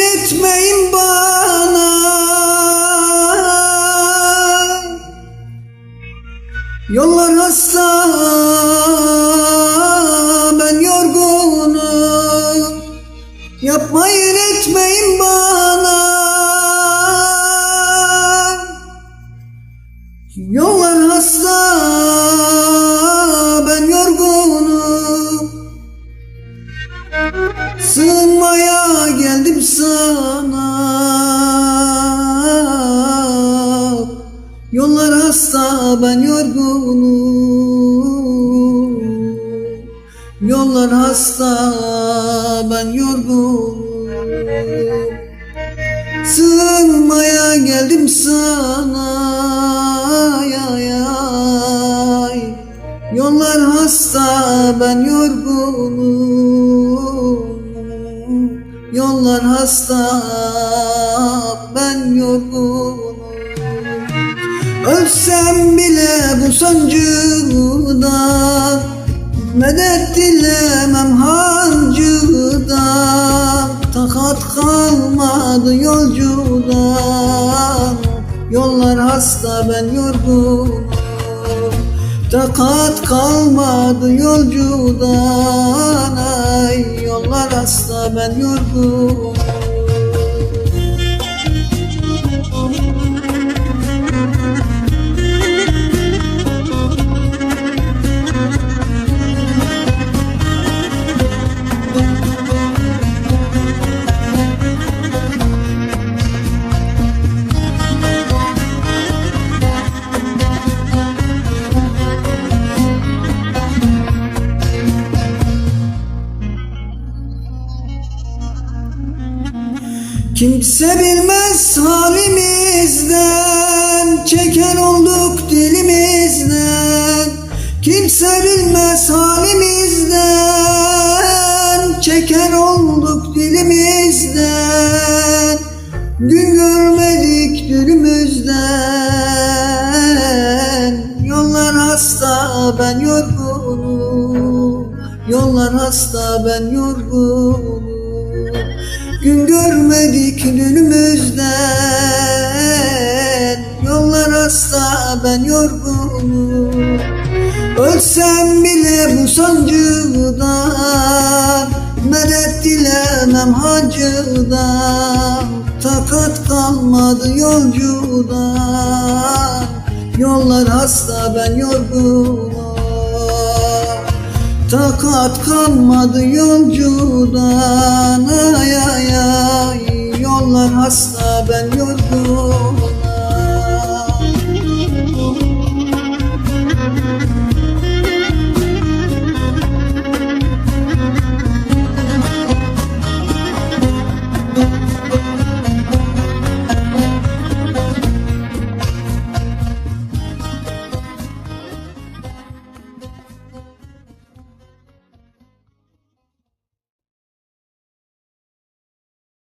etmeyin bana. Yollar hasta sana Yollar hasta ben yorgunum. Yollar hasta ben yorgunum. Sığınmaya geldim sana ay, ay. Yollar hasta ben yorgunum Yollar hasta ben yorgunum. Ölsem bile bu sancıdan Medet dilemem hancıdan Takat kalmadı yolcudan. Yollar hasta ben yorgunum Takat kalmadı yolcudan. Ay yollar hasta ben yorgunum Kimse bilmez halimizden Çeken olduk dilimizden. Kimse bilmez halimizden Çeken olduk dilimizden. Gün görmedik dünümüzden Yollar hasta ben yorgunum. Yollar hasta ben yorgunum Gün görmedik dünümüzden Yollar hasta ben yorgunum. Ölsem bile bu sancıdan Medet dilemem hacıdan. Takat kalmadı yolcudan. Yollar hasta ben yorgunum Takat kalmadı yolcudan. Ay ay ay. Yollar hasta ben yorgunum